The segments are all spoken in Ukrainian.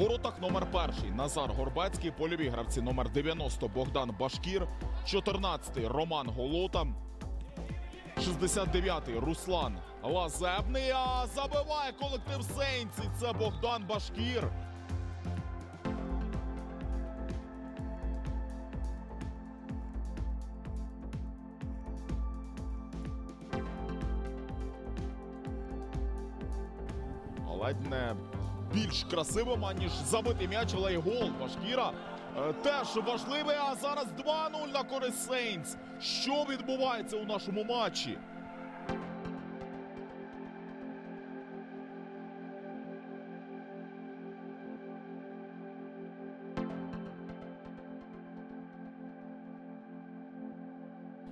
Воротах номер перший Назар Горбецький, польові гравці номер 90 Богдан Башкір, 14 Роман Голота, 69-й Руслан Лазебний. А забиває колектив Сейнці. Це Богдан Башкір. А ледь не більш красивим, аніж забитий м'яч, але й гол Башкіра. е, Теж важливий, а зараз 2-0 на користь Сейнс. Що відбувається у нашому матчі?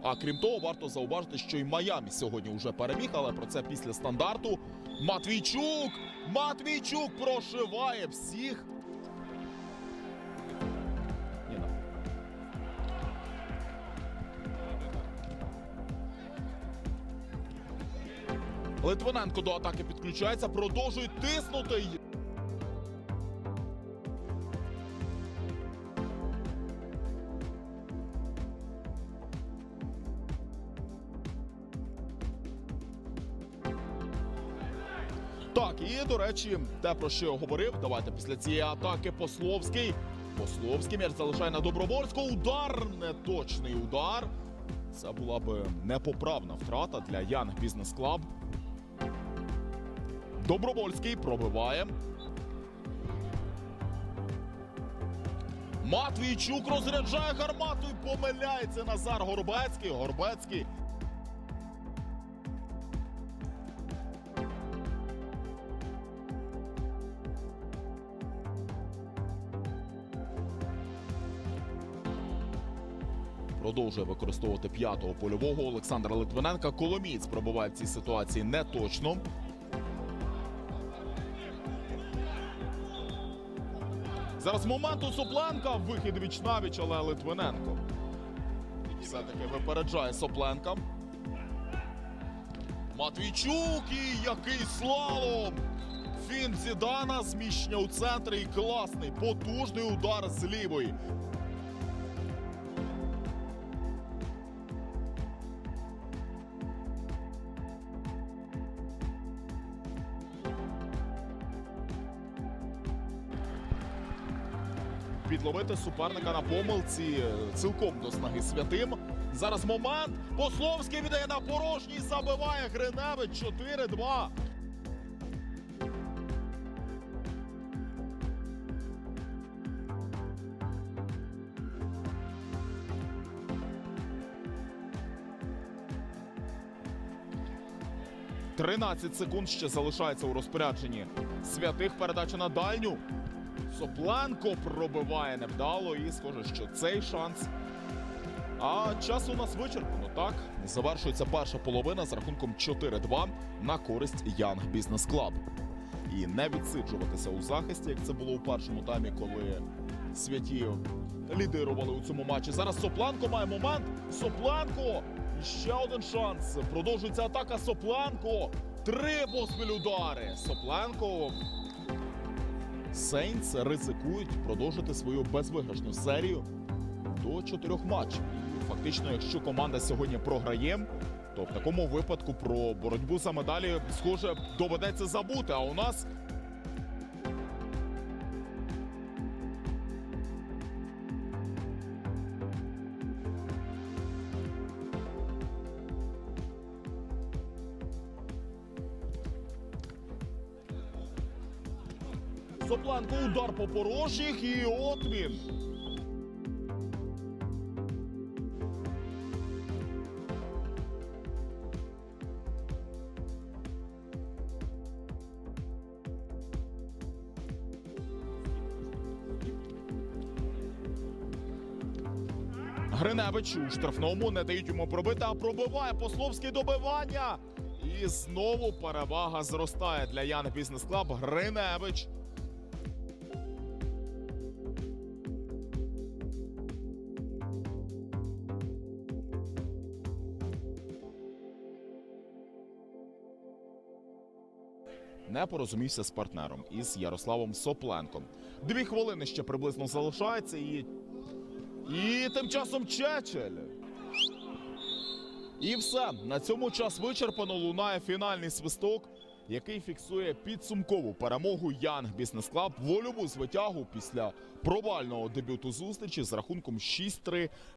А крім того, варто зауважити, що і Майамі сьогодні вже переміг, але про це після стандарту. Матвійчук! Матвійчук прошиває всіх. Литвиненко до атаки підключається, продовжує тиснути. Так, і до речі, те про що я говорив. Давайте після цієї атаки Пословський. Пословський м'яч залишає на Добровольського. Удар неточний удар. Це була б непоправна втрата для Янг Бізнес Клаб. Добровольський пробиває. Матвійчук розряджає гармату і помиляється Назар Горбецький. Горбецький продовжує використовувати п'ятого польового Олександра Литвиненка. Коломієць пробиває в цій ситуації неточно. Зараз момент у Сопленка. Вихід віч навіч, але Литвиненко. Все-таки випереджає Сопленка. Матвійчук і який слалом! Фін Зідана зміщення у центрі і класний потужний удар з лівої. Підловити суперника на помилці е, цілком до снаги святим. Зараз момент. Пословський віддає на порожній, забиває Гриневич 4-2. Тринадцять секунд ще залишається у розпорядженні святих передача на дальню. Сопленко пробиває невдало і схоже, що цей шанс. А час у нас вичерпано. Так завершується перша половина з рахунком 4-2 на користь Янг Бізнес Клаб. І не відсиджуватися у захисті, як це було у першому таймі, коли святі лідирували у цьому матчі. Зараз Сопленко має момент. Сопленко! І ще один шанс. Продовжується атака Сопленко. Три поспіль удари. Сопленко Сейнс ризикують продовжити свою безвиграшну серію до чотирьох матчів. Фактично, якщо команда сьогодні програє, то в такому випадку про боротьбу за медалі, схоже, доведеться забути. А у нас за планку удар по порожніх і отвір. Гриневич у штрафному не дають йому пробити, а пробиває Пословський добивання. І знову перевага зростає для Ян Бізнес Клаб Гриневич. Не порозумівся з партнером із Ярославом Сопленком. Дві хвилини ще приблизно залишається і. І тим часом Чечель. І все. На цьому час вичерпано лунає фінальний свисток, який фіксує підсумкову перемогу Янг Бізнес Клаб вольову звитягу після провального дебюту зустрічі з рахунком 6-3